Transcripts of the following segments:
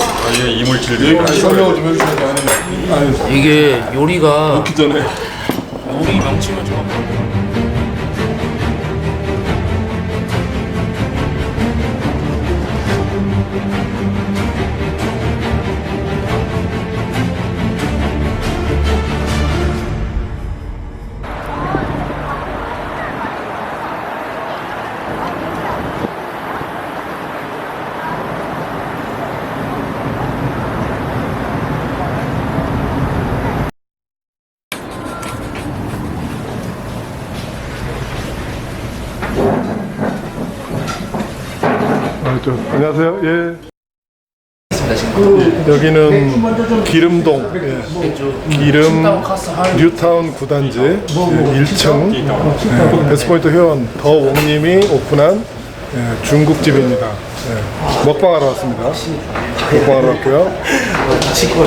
아예 이물질들이 여기 설명을 좀 해주셔야 아니, 이게 요리가 먹기 전에. 요리 명칭을 좀 아, 저, 안녕하세요. 예. 여기는 기름동, 예. 기름 뉴타운 구단지 예, 1층 예, 베스포인트 회원 더웡님이 오픈한 예, 중국집입니다. 예, 먹방하러 왔습니다. 먹방하러 왔고요.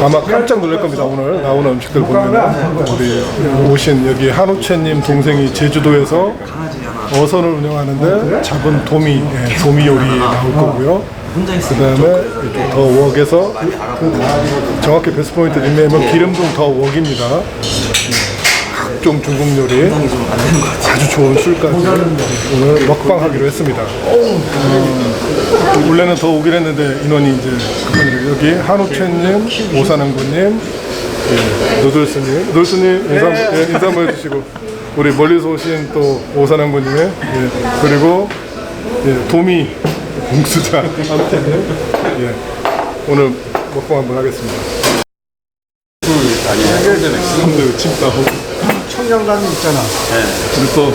아마 깜짝 놀랄 겁니다. 오늘 나오는 음식들 보면 우리 오신 여기 한우채님 동생이 제주도에서 어선을 운영하는데 잡은 도미, 예, 도미 요리 나올 거고요. 그 다음에 이쪽 더 웍에서 그 정확히 베스트포인트 닉네임은 기름동 더 웍입니다. 각종 중국 요리, 아주 좋은 술까지 오늘 먹방 하기로 했습니다. 어, 원래는 더 오긴 했는데 인원이 이제 급하니까 여기 한우채님, 오사남구님, 예, 노들스님, 노들스님 인사, 예, 인사 한번 해주시고 우리 멀리서 오신 또 오사남구님, 예, 그리고 예, 도미 공수자 한우채님, 예, 오늘 먹방 한번 하겠습니다. 아니 해결되네. 선들 찜닭. 청량감이 있잖아. 그리고 또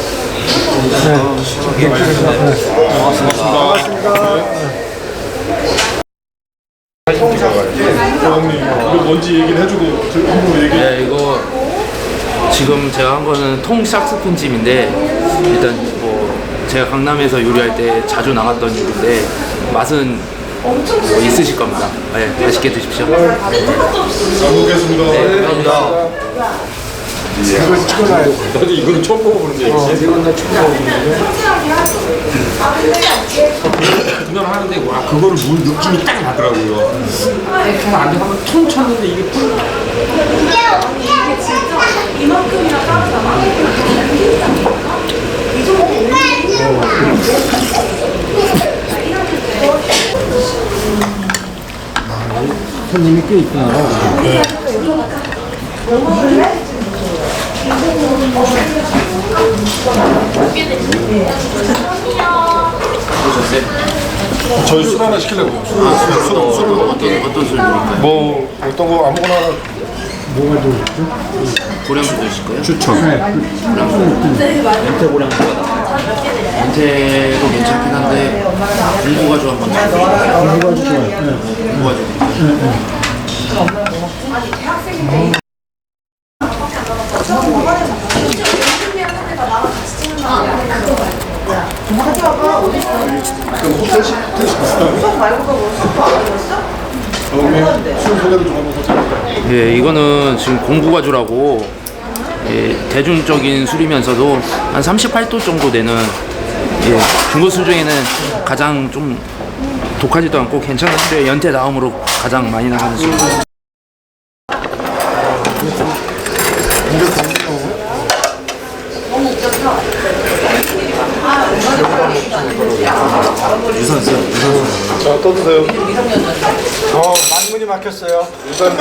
형님 이거 뭔지 얘기를 해주고 저 한번 얘기. 네, 이거 지금 제가 한 거는 통 샥스푼찜인데 일단 뭐 제가 강남에서 요리할 때 자주 나갔던 요리인데 맛은 뭐 있으실 겁니다. 네, 맛있게 드십시오. 잘 먹겠습니다. 감사합니다. 나도 이거는 처음 먹어보는 얘기지. 그냥 하는데 와 그거를 물 느낌이 딱 나더라고요. 이렇게 안 하면 통 쳤는데 이게 뿔. 손님이 꽤 있구나. 저희 술 하나 시키려고요. 술, 술, 술, 술, 어떤 어떤 술 드릴까요? 뭐 어떤 거 아무거나 하나. 고량주 드실 거예요? 추천. 연태 고량주가 연태도 괜찮긴 한데 공부가주 한번 드릴까요? 이거 좋아요. 공부가주 드릴까요? 형님 술 소개도 좀 한번 부탁드립니다. 예, 이거는 지금 공부가주라고 예, 대중적인 술이면서도 한 38도 정도 되는 예, 중국 술 중에는 가장 좀 독하지도 않고 괜찮은 술에 연태 다음으로 가장 많이 나가는 술. 자 떠드세요. 어, 만문이 막혔어요. 유산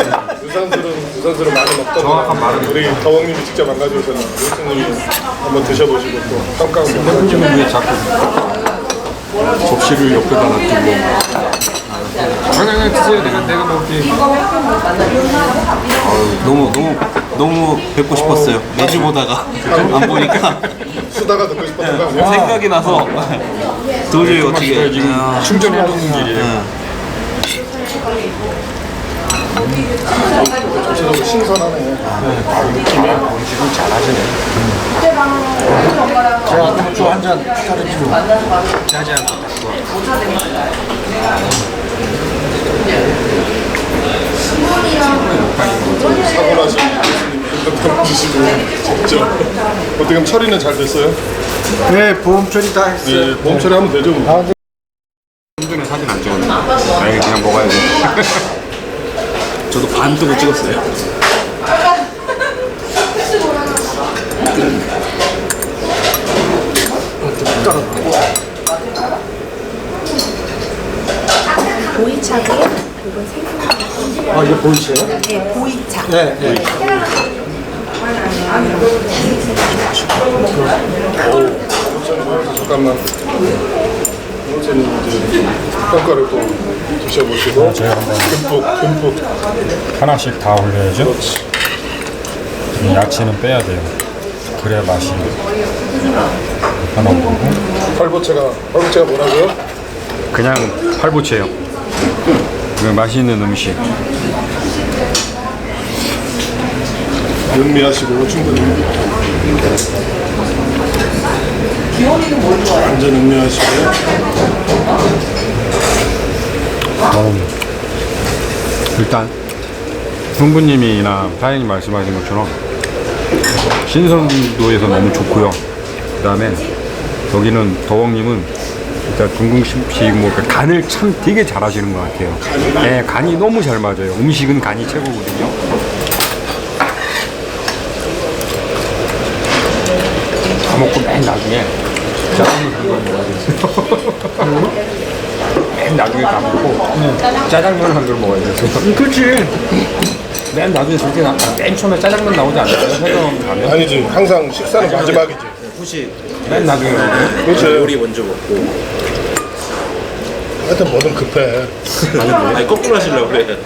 유산술은 유산술은 많이 먹던 정확한 말은 우리 더왕님이 직접 망가져서는 교수님이 한번 드셔보시고 또 평가 한번 현지는 왜 자꾸 접시를 옆에다 놔두고. 그냥 드세요. 내가 내가 먹기. 너무 너무 너무 뵙고 싶었어요. 매주 보다가 안 보니까 수다가 듣고 싶었던 거? 생각이 나서 도저히 어떻게 지금 아, 충전하는 길이에요. 신선하네. 제가 맥주 한잔 따르기로. 짜지 않고. 사고 나신 교수님 주시고 직접 어떻게 보면 처리는 잘 됐어요? 네, 보험 처리 다 했어요. 네, 보험 처리하면 되죠. 뭐. 충전에 사진 안 찍었네. 아니 그냥 먹어야지. 저도 반 뜨고 찍었어요. 보이차고요. 그리고 생선. 아, 이거 보이세요? 네, 보이차. 네, 네. 잠깐만. 선생님 이제 평가를 또 드셔보시고 듬뿍 듬뿍 하나씩 다 올려야죠. 이 야채는 빼야 돼요. 그래야 맛이 하나 오고 팔보채가 팔보채가 뭐라고요? 그냥 팔보채요. 그 맛있는 음식. 음미하시고 충분히 완전 음미하시고 일단 승부님이나 사장님 말씀하신 것처럼 신선도에서 너무 좋고요. 그 다음에 여기는 더왕님은 일단 중국식 뭐그 간을 참 되게 잘 하시는 것 같아요. 네, 간이 너무 잘 맞아요. 음식은 간이 최고거든요. 다 먹고 맨 나중에 짜장면 한걸 먹어야 돼요. 맨 나중에 다 먹고 짜장면 한걸 먹어야 돼요. 그렇지. 맨 나중에 저렇게 나, 맨 처음에 짜장면 나오지 않아요? 회전 가면? 아니지 항상 식사는 마지막이지 후식 맨 나중에 나오죠. 그렇지 요리 먼저 먹고. 하여튼 뭐든 급해 아니 거꾸로 하시려고 그래.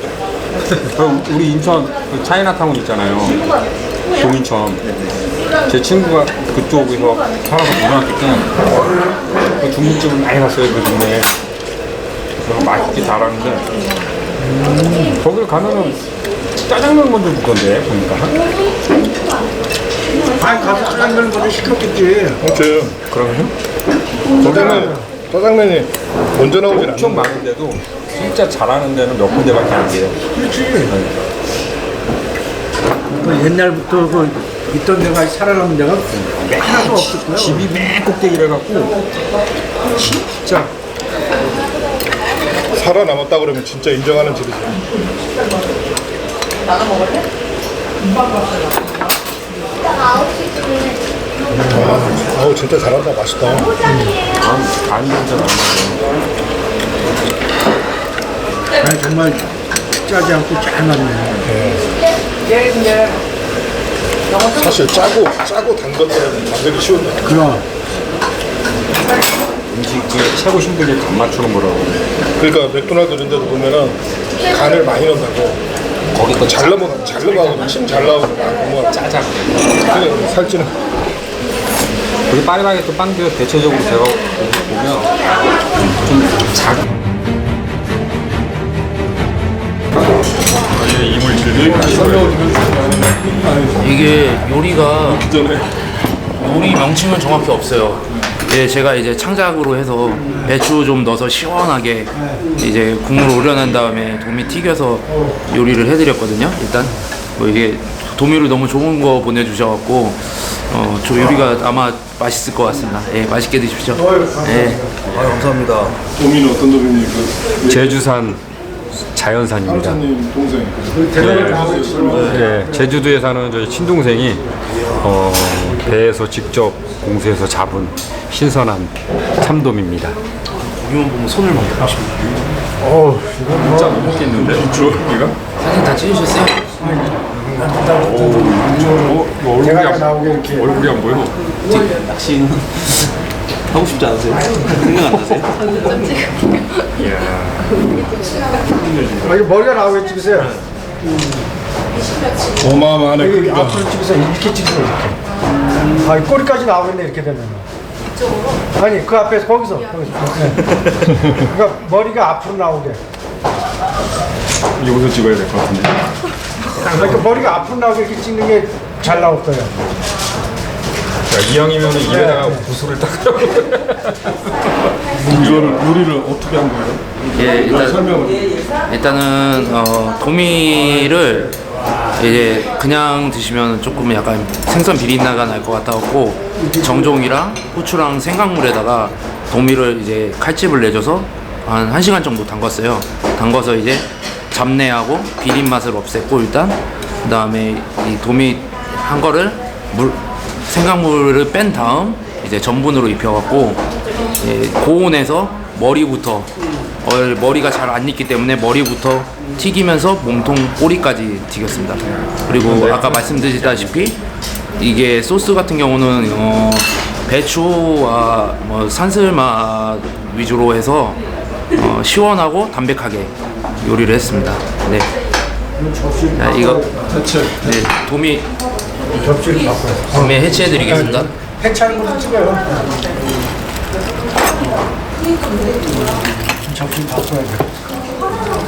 그 우리 인천 그 차이나타운 있잖아요. 동인천. 제 친구가 그쪽에서 살아서 고등학교 때그 중국집을 많이 갔어요 그 동네에. 그래서 맛있게 잘하는데 음, 거길 가면은 짜장면 먼저 주던데 보니까. 아니, 가서 짜장면 먼저 시켰겠지. 그렇지. 그러면? 짜장면 짜장면이 먼저 나오진 엄청 않는다 많은데도 진짜 잘하는 데는 몇 군데밖에 안 돼요. 그 옛날부터 그 있던 데가 살아남은 데가 하나도 없었고요. 집이 맨 꼭대기래 갖고 진짜. 살아남았다 그러면 진짜 인정하는 집이지 아, 아우 진짜 잘한다 맛있다 간 진짜 아니, 정말 짜지 않고 잘 맞네. 사실 짜고 짜고 단 것들은 만들기 쉬운데 그럼. 음식 그 최고 힘든 게간 맞추는 거라고. 그러니까 맥도날드 이런 데도 보면은 간을 많이 넣는다고 거기 또잘 넘어 잘 넘어가고 침잘 나오고 막 보면 짜장. 그냥 살찌는 여기 파리바게뜨 빵도 대체적으로 제가 보면 좀 작. 이게 요리가 요리 명칭은 정확히 없어요. 예, 제가 이제 창작으로 해서 배추 좀 넣어서 시원하게 이제 국물 우려낸 다음에 도미 튀겨서 요리를 해드렸거든요. 일단 뭐 이게 도미를 너무 좋은 거 보내주셔갖고 어, 저 요리가 아마 맛있을 것 같습니다. 예, 맛있게 드십시오. 예. 아 감사합니다. 도미는 어떤 도미입니까? 제주산 자연산입니다. 사장님 동생 예, 제주도에 사는 저희 친동생이 어, 배에서 직접 공수해서 잡은 신선한 참돔입니다. 고기만 보면 손을 막 대고 어우, 이거 진짜 못 먹겠는데? 이거? 사진 다 찍으셨어요? 어, 뭐 얼굴이 안, 나오게 이렇게. 얼굴이 안 보여. 낚시는 하고 싶지 않으세요? 생각 안 나세요? 아, 이거 머리가 나오게 찍으세요. 어마어마하네 여기 크기가 앞으로 찍으세요. 이렇게 찍으세요, 이렇게. 아, 이 꼬리까지 나오겠네, 이렇게 되면. 아니, 그 앞에서, 거기서. 거기서. 네. 그러니까 머리가 앞으로 나오게. 여기서 찍어야 될 것 같은데. 그러니까 머리가 앞으로 나오게 이렇게 찍는 게 잘 나올 거예요. 자, 이왕이면 입에다가 구슬을 딱 이거를 요리를 어떻게 한 거예요? 예, 일단 설명을 일단은 어, 도미를 이제 그냥 드시면 조금 약간 생선 비린내가 날 것 같아갖고 정종이랑 후추랑 생강물에다가 도미를 이제 칼집을 내줘서 한 1시간 정도 담궜어요. 담궈서 이제 잡내하고 비린 맛을 없앴고 일단 그 다음에 이 도미 한 거를 물 생강물을 뺀 다음 이제 전분으로 입혀갖고 예, 고온에서 머리부터 어, 머리가 잘 안 익기 때문에 머리부터 튀기면서 몸통 꼬리까지 튀겼습니다. 그리고 아까 말씀드렸다시피 이게 소스 같은 경우는 어, 배추와 뭐 산슬맛 위주로 해서 어, 시원하고 담백하게 요리를 했습니다. 네. 자, 이거 네, 도미. 도미 해체해드리겠습니다. 해차는 것도 찍어요. 접시 바꿔야 돼.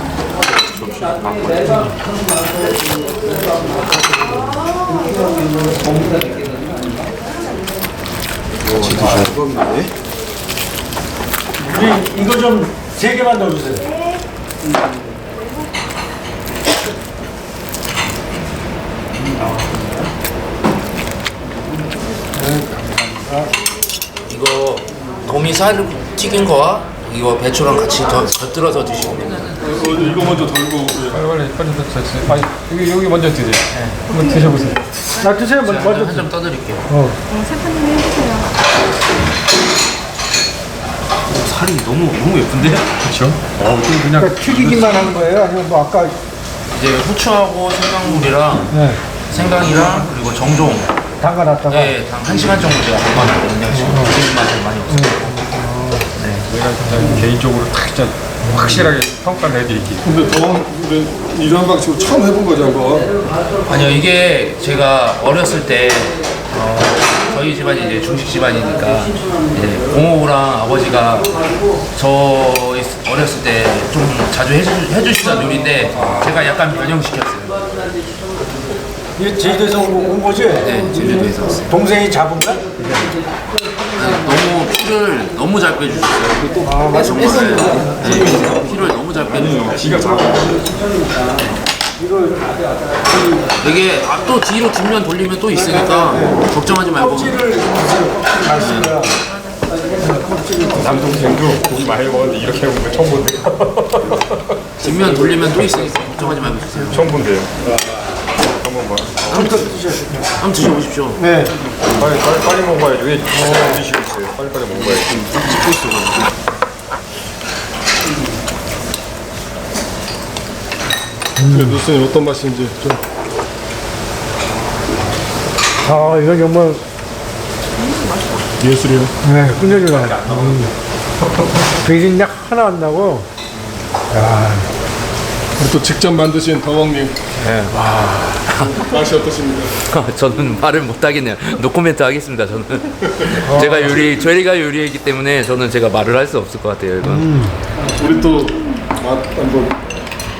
우리 이거 좀 세 개만 넣어주세요. 이거 도미살 튀긴 거와 이거 배추랑 같이 더 곁들여서 드시면 됩니다. 이거 먼저 덜고 빨리 빨리 빨리 드세요. 아 여기 여기 먼저 드세요. 한번 드셔보세요. 나 드세요. 먼저. 먼저 한점 떠드릴게요. 살이 너무 너무 예쁜데? 그렇죠. 어, 좀 그냥 그러니까 튀기기만 하는 거예요? 아니면 뭐 아까 이제 후추하고 생강물이랑 네, 생강이랑 그리고 정종 담가놨다가 네, 한 시간 정도 제가 담가놨거든요. 지금 비린 맛을 많이 없어요. 제가 그냥 개인적으로 딱 진짜 확실하게 평가를 해드릴게요. 근데 더 근데 이런 방식으로 처음 해본 거죠 한번 아니요 이게 제가 어렸을 때 어, 저희 집안이 이제 중식 집안이니까 이제 고모랑 아버지가 저 어렸을 때 좀 자주 해주, 해주시던 요리인데 제가 약간 변형시켰어요. 이게 제주도에서 온, 온 거지? 네, 제주도에서 왔어요. 동생이 잡은 거? 너무 피를 너무 잘 빼주셨어요. 아, 맞아, 정말. 네, 피를 너무 잘. 지가 작아. 이게 아, 또 뒤로 뒷면 돌리면 또 있으니까 걱정하지 말고. 남동생도 고기 많이 먹었는데 이렇게 해본 거 처음 본대요. 뒷면 돌리면 또 있으니까 걱정하지 말고 드세요. 처음 본대요. 한번 봐. 한번 드셔보십시오. 네. 빨리 빨리 빨리 먹어야지. 왜 드시고 있어요? 빨리 빨리 먹어야지. 네, 누스님 어떤 맛인지 좀 아, 이거 정말, 예술이요 네, 끝내주네. 음. 비린내 하나 안 나고, 우리 또 직접 만드신 더왕님 네. 맛이 어떠십니까? 저는 말을 못 하겠네요. 노코멘트 하겠습니다. 저는 제가 요리 저희가 요리했기 때문에 저는 제가 말을 할 수 없을 것 같아요. 이건. 우리 또 맛 한번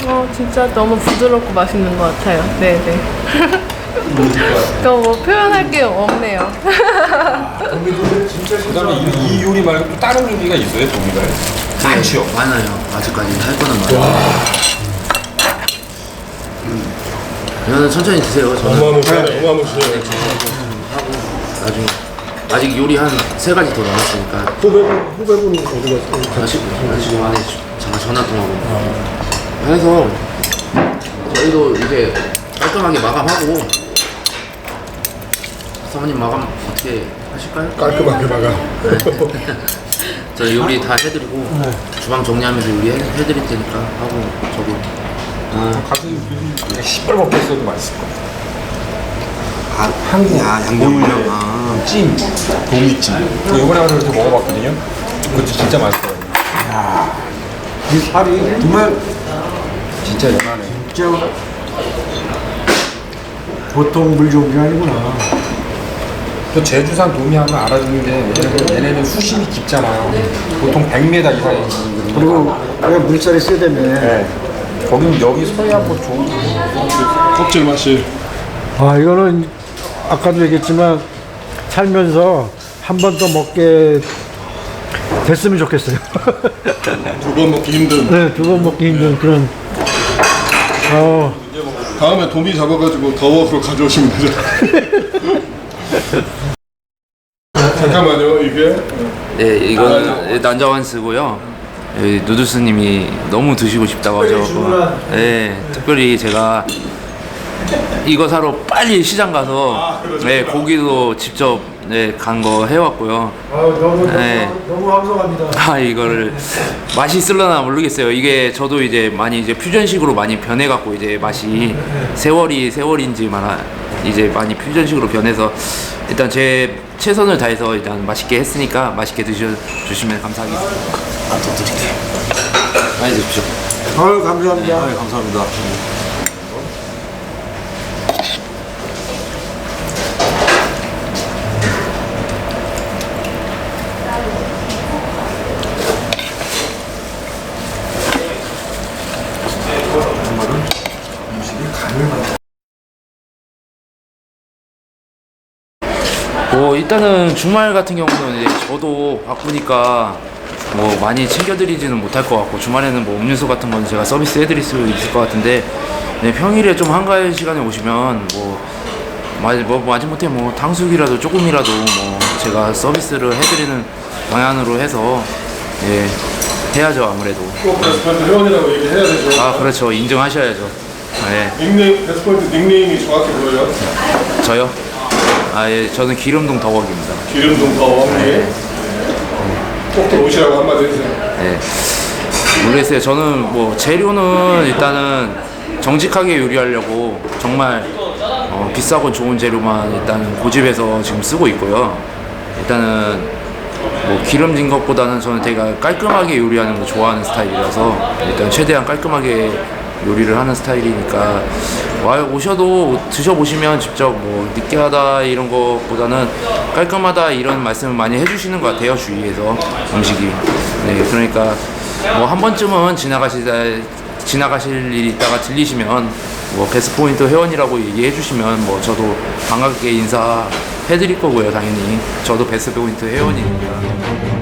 어, 진짜 너무 부드럽고 맛있는 것 같아요. 네 네. 또뭐 표현할 게 없네요. 그다음에 이, 이 요리 말고 또 다른 요리가 있어요, 종이가? 많죠. 많아요. 아직까지 할 거는 많아요. 음. 저는 천천히 드세요. 저는. 어마무시하네. 어마무시해 나중에. 아직 요리 한 세 가지 더 남았으니까. 후배분 후배분 어디 갔어요? 아직 아직 안에 잠깐 전화 통화하고. 해서 저희도 이제 깔끔하게 마감하고 사모님 마감 어떻게 하실까요? 깔끔하게 막아 저 요리 다 해드리고 주방 정리하면서 요리 해, 해드릴 테니까 하고 저도 아, 가슴 그냥 시뻘겋게 써도 맛있을 것 같아요. 아 향이 아 양념을요. 아 찜, 도미찜. 저 이번에 가서 이렇게 먹어봤거든요. 그것도 진짜 맛있어요. 이 살이 정말 진짜 연하네. 진짜 보통 물 좋은 게 아니구나. 또 제주산 도미 하면 알아주는 게 얘네는, 얘네는 수심이 깊잖아요. 보통 100m 이상이 있는 그리고 왜 물살이 세다며. 네. 거긴 여기 서해안고 좋은 껍질 맛이. 아, 이거는 아까도 얘기했지만 살면서 한 번 더 먹게 됐으면 좋겠어요. 두 번 먹기 힘든. 네, 두 번 먹기 힘든 그런. 어, 다음에 도미 잡아가지고 더워서 가져오시면 되죠. 잠깐만요 이게. 네 이건 난자완 쓰고요 여기 누드스님이 너무 드시고 싶다고 하셔서 네, 특별히 제가 이거 사러 빨리 시장 가서 네, 고기도 직접 네, 간 거 해왔고요. 아유, 너무, 네. 너무, 너무 감사합니다. 아 이거를 맛이 있을려나 모르겠어요. 이게 저도 이제 많이 이제 퓨전식으로 많이 변해갖고 이제 맛이 세월이 세월인지만 이제 많이 퓨전식으로 변해서 일단 제 최선을 다해서 일단 맛있게 했으니까 맛있게 드셔 주시면 감사하겠습니다. 아 더 드릴게요. 많이 드십시오. 아유, 감사합니다. 네, 감사합니다. 일단은 주말 같은 경우는 이제 저도 바쁘니까 뭐 많이 챙겨드리지는 못할 것 같고 주말에는 뭐 음료수 같은 건 제가 서비스 해드릴 수 있을 것 같은데 네, 평일에 좀 한가할 시간에 오시면 뭐 마- 뭐 마지못해 뭐 탕수육이라도 조금이라도 뭐 제가 서비스를 해드리는 방안으로 해서 예 해야죠 아무래도. 꼭 베스포인트 회원이라고 얘기해야 되죠. 아 그렇죠. 인정하셔야죠. 네 닉네임 베스포인트 닉네임이 정확히 뭐예요? 저요 아 예 저는 기름동 덕원입니다 기름동 더왕님. 꼭들 오시라고 한마디 해주세요. 네. 모르겠어요. 저는 뭐 재료는 일단은 정직하게 요리하려고 정말 어, 비싸고 좋은 재료만 일단은 고집해서 지금 쓰고 있고요. 일단은 뭐 기름진 것보다는 저는 되게 깔끔하게 요리하는 거 좋아하는 스타일이라서 일단 최대한 깔끔하게 요리를 하는 스타일이니까 와 오셔도 드셔보시면 직접 뭐 느끼하다 이런 것보다는 깔끔하다 이런 말씀을 많이 해주시는 것 같아요 주위에서 음식이. 네 그러니까 뭐 한 번쯤은 지나가시다 지나가실 일이 있다가 들리시면 뭐 베스트포인트 회원이라고 얘기해 주시면 뭐 저도 반갑게 인사해 드릴 거고요 당연히. 저도 베스트포인트 회원이니까